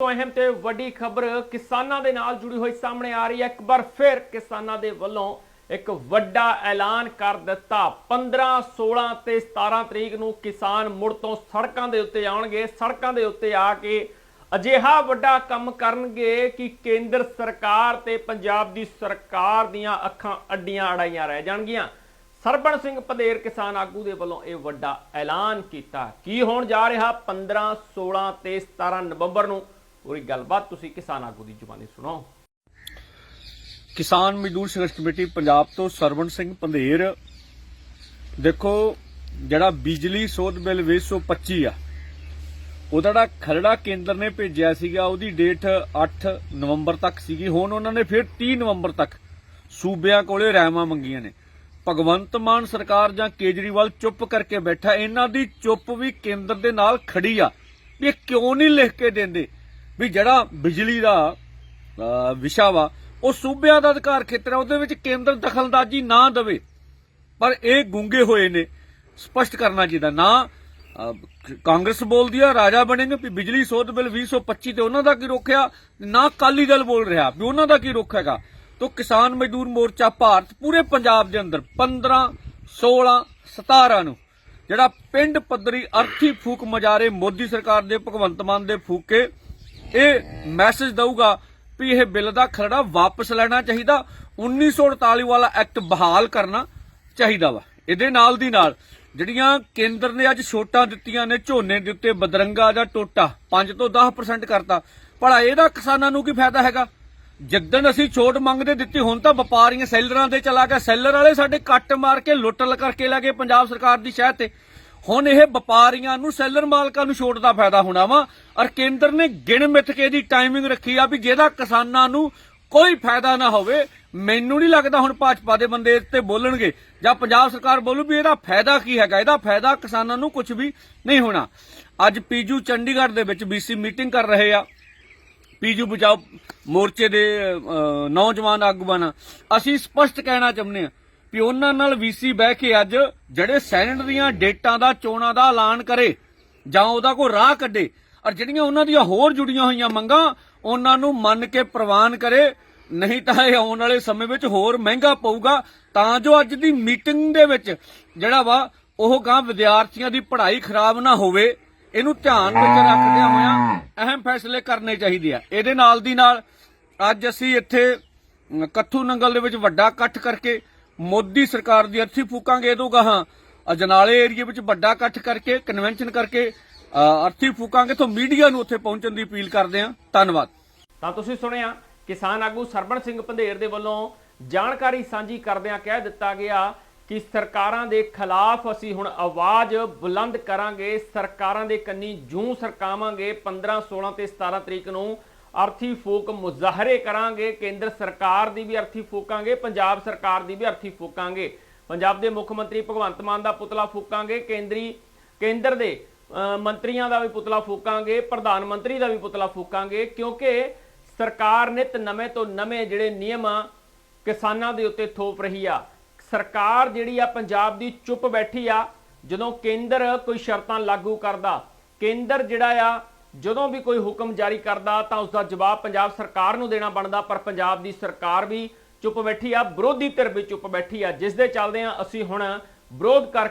ਤੋਂ ਅਹਿਮ ਤੇ ਵੱਡੀ ਖਬਰ ਕਿਸਾਨਾਂ ਦੇ ਨਾਲ ਜੁੜੀ ਹੋਈ ਸਾਹਮਣੇ ਆ ਰਹੀ ਹੈ। ਇੱਕ ਵਾਰ ਫਿਰ ਕਿਸਾਨਾਂ ਦੇ ਵੱਲੋਂ ਇੱਕ ਵੱਡਾ ਐਲਾਨ ਕਰ ਦਿੱਤਾ। 15 16 ਤੇ 17 ਤਰੀਕ ਨੂੰ ਕਿਸਾਨ ਮੁੜ ਤੋਂ ਸੜਕਾਂ ਦੇ ਉੱਤੇ ਆਉਣਗੇ। ਸੜਕਾਂ ਦੇ ਉੱਤੇ ਆ ਕੇ ਅਜਿਹਾ ਵੱਡਾ ਕੰਮ ਕਰਨਗੇ ਕਿ ਕੇਂਦਰ ਸਰਕਾਰ ਤੇ ਪੰਜਾਬ ਦੀ ਸਰਕਾਰ ਦੀਆਂ ਅੱਖਾਂ ਅੱਡੀਆਂ ਅੜਾਈਆਂ ਰਹਿ ਜਾਣਗੀਆਂ। ਸਰਬਣ ਸਿੰਘ ਪਧੇਰ ਕਿਸਾਨ ਆਗੂ ਦੇ ਵੱਲੋਂ ਇਹ ਵੱਡਾ ਐਲਾਨ ਕੀਤਾ। ਕੀ ਹੋਣ ਜਾ ਰਿਹਾ? 15 16 ਤੇ 17 ਨਵੰਬਰ ਨੂੰ ਪੂਰੀ ਗੱਲਬਾਤ ਤੁਸੀਂ ਕਿਸਾਨ ਆਗੂ ਦੀ ਜ਼ੁਬਾਨੀ ਸੁਣੋ। ਕਿਸਾਨ ਮਜ਼ਦੂਰ ਸੰਘਰਸ਼ ਕਮੇਟੀ ਪੰਜਾਬ ਤੋਂ ਸਰਵਣ ਸਿੰਘ ਪੰਧੇਰ, ਦੇਖੋ ਜਿਹੜਾ ਬਿਜਲੀ ਸੋਧ ਬਿੱਲ 2025 ਆ, ਉਹਦਾ ਜਿਹੜਾ ਖਰੜਾ ਕੇਂਦਰ ਨੇ ਭੇਜਿਆ ਸੀਗਾ, ਉਹਦੀ ਡੇਟ 8 ਨਵੰਬਰ ਤੱਕ ਸੀਗੀ, ਹੁਣ ਉਹਨਾਂ ਨੇ ਫਿਰ 30 ਨਵੰਬਰ ਤੱਕ ਸੂਬਿਆਂ ਕੋਲੇ ਰਹਿਮਾਂ ਮੰਗੀਆਂ ਨੇ। ਭਗਵੰਤ ਮਾਨ ਸਰਕਾਰ ਜਾਂ ਕੇਜਰੀਵਾਲ ਚੁੱਪ ਕਰਕੇ ਬੈਠਾ, ਇਹਨਾਂ ਦੀ ਚੁੱਪ ਵੀ ਕੇਂਦਰ ਦੇ ਨਾਲ ਖੜੀ ਆ, ਇਹ ਕਿਉਂ ਨਹੀਂ ਲਿਖ ਕੇ ਦਿੰਦੇ? ਵੀ ਜਿਹੜਾ ਬਿਜਲੀ ਦਾ ਵਿਸ਼ਾ ਵਾ, ਉਹ ਸੂਬਿਆਂ ਦਾ ਅਧਿਕਾਰ ਖੇਤਰ ਹੈ, ਉਹਦੇ ਵਿੱਚ ਕੇਂਦਰ ਦਖਲਅੰਦਾਜ਼ੀ ਨਾ ਦੇਵੇ। ਪਰ ਇਹ ਗੁੰਗੇ ਹੋਏ ਨੇ, ਸਪਸ਼ਟ ਕਰਨਾ ਚਾਹੀਦਾ। ਨਾ ਕਾਂਗਰਸ ਬੋਲਦੀ ਆ, ਰਾਜਾ ਬਣੇਗੇ, ਵੀ ਬਿਜਲੀ ਸੋਧ ਬਿੱਲ 2025 ਤੇ ਉਹਨਾਂ ਦਾ ਕੀ ਰੋਕਿਆ ਨਾ ਅਕਾਲੀ ਦਲ ਬੋਲ ਰਿਹਾ, ਵੀ ਉਹਨਾਂ ਦਾ ਕੀ ਰੁੱਖ ਹੈਗਾ? ਤੋ ਕਿਸਾਨ ਮਜ਼ਦੂਰ ਮੋਰਚਾ ਭਾਰਤ ਪੂਰੇ ਪੰਜਾਬ ਦੇ ਅੰਦਰ 15 16 17 ਨੂੰ, ਜਿਹੜਾ ਪਿੰਡ ਪੱਧਰੀ ਅਰਥੀ ਫੂਕ ਮਜਾਰੇ ਮੋਦੀ ਸਰਕਾਰ ਦੇ, ਭਗਵੰਤ ਮਾਨ ਦੇ ਫੂਕੇ ਇਹ ਮੈਸੇਜ ਦਊਗਾ ਵੀ ਇਹ ਬਿੱਲ ਦਾ ਖਰੜਾ ਵਾਪਸ ਲੈਣਾ ਚਾਹੀਦਾ 1948 ਵਾਲਾ ਐਕਟ ਬਹਾਲ ਕਰਨਾ ਚਾਹੀਦਾ ਵਾ। ਇਹਦੇ ਨਾਲ ਦੀ ਨਾਲ ਜਿਹੜੀਆਂ ਕੇਂਦਰ ਨੇ ਅੱਜ ਛੋਟਾਂ ਦਿੱਤੀਆਂ ਨੇ, ਝੋਨੇ ਦੇ ਉੱਤੇ ਬਦਰੰਗਾ ਜਾਂ ਟੋਟਾ 5 ਤੋਂ 10% ਕਰਤਾ। ਭਲਾ ਇਹਦਾ ਕਿਸਾਨਾਂ ਨੂੰ ਕੀ ਫਾਇਦਾ ਹੈਗਾ? ਜਿੱਦਣ ਅਸੀਂ ਛੋਟ ਮੰਗਦੇ ਦਿੱਤੀ, ਹੁਣ ਤਾਂ ਵਪਾਰੀਆਂ ਸੈਲਰਾਂ ਦੇ ਚਲਾ ਗਿਆ। ਸੈਲਰ ਵਾਲੇ ਸਾਡੇ ਕੱਟ ਮਾਰ ਕੇ ਲੁੱਟ ਲ ਕਰਕੇ ਲੈ ਗਏ ਪੰਜਾਬ ਸਰਕਾਰ ਦੀ ਸ਼ਹਿ ਤੇ। ਹੁਣ ਇਹ ਵਪਾਰੀਆਂ ਨੂੰ, ਸੈਲਰ ਮਾਲਕਾਂ ਨੂੰ ਛੋਟ ਦਾ ਫਾਇਦਾ ਹੋਣਾ ਵਾ। ਔਰ ਕੇਂਦਰ ਨੇ ਗਿਣ ਮਿੱਥ ਕੇ ਇਹਦੀ ਟਾਈਮਿੰਗ ਰੱਖੀ ਆ ਵੀ ਜਿਹਦਾ ਕਿਸਾਨਾਂ ਨੂੰ ਕੋਈ ਫਾਇਦਾ ਨਾ ਹੋਵੇ, ਮੈਨੂੰ ਨਹੀਂ ਲੱਗਦਾ ਹੁਣ ਭਾਜਪਾ ਦੇ ਬੰਦੇ ਇਸ ਤੇ ਬੋਲਣਗੇ। ਜਾਂ ਪੰਜਾਬ ਸਰਕਾਰ ਬੋਲੂ ਵੀ ਇਹਦਾ ਫਾਇਦਾ ਕੀ ਹੈਗਾ? ਇਹਦਾ ਫਾਇਦਾ ਕਿਸਾਨਾਂ ਨੂੰ ਕੁਝ ਵੀ ਨਹੀਂ ਹੋਣਾ। ਅੱਜ ਪੀਜੂ ਚੰਡੀਗੜ੍ਹ ਦੇ ਵਿੱਚ ਬੀਸੀ ਮੀਟਿੰਗ ਕਰ ਰਹੇ ਆ। ਪੀਜੂ ਬਚਾਓ ਮੋਰਚੇ ਦੇ ਨੌਜਵਾਨ ਆਗੂਆਂ ਅਸੀਂ ਸਪਸ਼ਟ ਕਹਿਣਾ ਚਾਹੁੰਦੇ ਹਾਂ ਵੀ ਉਹਨਾਂ ਨਾਲ ਵੀਸੀ ਬਹਿ ਕੇ ਅੱਜ ਜਿਹੜੇ ਸੈਨੇਟ ਦੀਆਂ ਡੇਟਾਂ ਦਾ, ਚੋਣਾਂ ਦਾ ਐਲਾਨ ਕਰੇ ਜਾਂ ਉਹਦਾ ਕੋਈ ਰਾਹ ਕੱਢੇ ਔਰ ਜਿਹੜੀਆਂ ਉਹਨਾਂ ਦੀਆਂ ਹੋਰ ਜੁੜੀਆਂ ਹੋਈਆਂ ਮੰਗਾਂ, ਉਹਨਾਂ ਨੂੰ ਮੰਨ ਕੇ ਪ੍ਰਵਾਨ ਕਰੇ। ਨਹੀਂ ਤਾਂ ਇਹ ਆਉਣ ਵਾਲੇ ਸਮੇਂ ਵਿੱਚ ਹੋਰ ਮਹਿੰਗਾ ਪਊਗਾ। ਤਾਂ ਜੋ ਅੱਜ ਦੀ ਮੀਟਿੰਗ ਦੇ ਵਿੱਚ ਜਿਹੜਾ ਵਾ, ਉਹ ਗਾਂ ਵਿਦਿਆਰਥੀਆਂ ਦੀ ਪੜ੍ਹਾਈ ਖਰਾਬ ਨਾ ਹੋਵੇ। ਇਹਨੂੰ ਧਿਆਨ ਵਿੱਚ ਰੱਖਦਿਆਂ ਹੋਇਆਂ ਅਹਿਮ ਫੈਸਲੇ ਕਰਨੇ ਚਾਹੀਦੇ ਆ। ਇਹਦੇ ਨਾਲ ਦੀ ਨਾਲ ਅੱਜ ਅਸੀਂ ਇੱਥੇ ਕੱਥੂ ਨੰਗਲ ਦੇ ਵਿੱਚ ਵੱਡਾ ਇਕੱਠ ਕਰਕੇ ਮੋਦੀ ਸਰਕਾਰ ਦੀ ਅਰਥੀ ਫੂਕਾਂਗੇ ਇਹਦੋਂ ਗਾਹਾਂ। ਅਜਨਾਲੇ ਏਰੀਆ ਵਿੱਚ ਵੱਡਾ ਇਕੱਠ ਕਰਕੇ ਕਨਵੈਨਸ਼ਨ ਕਰਕੇ ਅਰਥੀ ਫੂਕਾਂਗੇ ਤੋਂ ਮੀਡੀਆ ਨੂੰ ਉੱਥੇ ਪਹੁੰਚਣ ਦੀ ਅਪੀਲ ਕਰਦੇ ਹਾਂ। ਧੰਨਵਾਦ। ਤਾਂ ਤੁਸੀਂ ਸੁਣਿਆ, ਕਿਸਾਨ ਆਗੂ ਸਰਬਣ ਸਿੰਘ ਪੰਧੇਰ ਦੇ ਵੱਲੋਂ ਜਾਣਕਾਰੀ ਸਾਂਝੀ ਕਰਦਿਆਂ ਕਹਿ ਦਿੱਤਾ ਗਿਆ ਕਿ ਸਰਕਾਰਾਂ ਦੇ ਖਿਲਾਫ ਅਸੀਂ ਹੁਣ ਆਵਾਜ਼ ਬੁਲੰਦ ਕਰਾਂਗੇ। ਸਰਕਾਰਾਂ ਦੇ ਕੰਨੀ ਜੂੰ ਸਰਕਾਵਾਂਗੇ। 15 16 ਤੇ 17 ਤਰੀਕ ਨੂੰ ਅਰਥੀ ਫੂਕ ਮੁਜ਼ਾਹਰੇ ਕਰਾਂਗੇ ਕੇਂਦਰ ਸਰਕਾਰ ਦੀ ਵੀ ਅਰਥੀ ਫੂਕਾਂਗੇ ਪੰਜਾਬ ਸਰਕਾਰ ਦੀ ਵੀ ਅਰਥੀ ਫੂਕਾਂਗੇ। ਪੰਜਾਬ ਦੇ ਮੁੱਖ ਮੰਤਰੀ ਭਗਵੰਤ ਮਾਨ ਦਾ ਪੁਤਲਾ ਫੂਕਾਂਗੇ ਕੇਂਦਰੀ ਕੇਂਦਰ ਦੇ ਮੰਤਰੀਆਂ ਦਾ ਵੀ ਪੁਤਲਾ ਫੂਕਾਂਗੇ ਪ੍ਰਧਾਨ ਮੰਤਰੀ ਦਾ ਵੀ ਪੁਤਲਾ ਫੂਕਾਂਗੇ ਕਿਉਂਕਿ ਸਰਕਾਰ ਨਿਤ ਨਵੇਂ ਤੋਂ ਨਵੇਂ ਜਿਹੜੇ ਨਿਯਮ ਆ, ਕਿਸਾਨਾਂ ਦੇ ਉੱਤੇ ਥੋਪ ਰਹੀ ਆ। ਸਰਕਾਰ ਜਿਹੜੀ ਆ ਪੰਜਾਬ ਦੀ ਚੁੱਪ ਬੈਠੀ ਆ ਜਦੋਂ ਕੇਂਦਰ ਕੋਈ ਸ਼ਰਤਾਂ ਲਾਗੂ ਕਰਦਾ ਕੇਂਦਰ ਜਿਹੜਾ ਆ ਜਦੋਂ ਵੀ ਕੋਈ ਹੁਕਮ ਜਾਰੀ ਕਰਦਾ ਤਾਂ ਉਸ ਦਾ ਜਵਾਬ ਪੰਜਾਬ ਸਰਕਾਰ ਨੂੰ ਦੇਣਾ ਬਣਦਾ, ਪਰ ਪੰਜਾਬ ਦੀ ਸਰਕਾਰ ਵੀ ਚੁੱਪ ਬੈਠੀ ਆ, ਵਿਰੋਧੀ ਧਿਰ ਵੀ ਚੁੱਪ ਬੈਠੀ ਆ, ਜਿਸ ਦੇ ਚੱਲਦੇ ਆ ਅਸੀਂ ਹੁਣ ਵਿਰੋਧ ਕਰ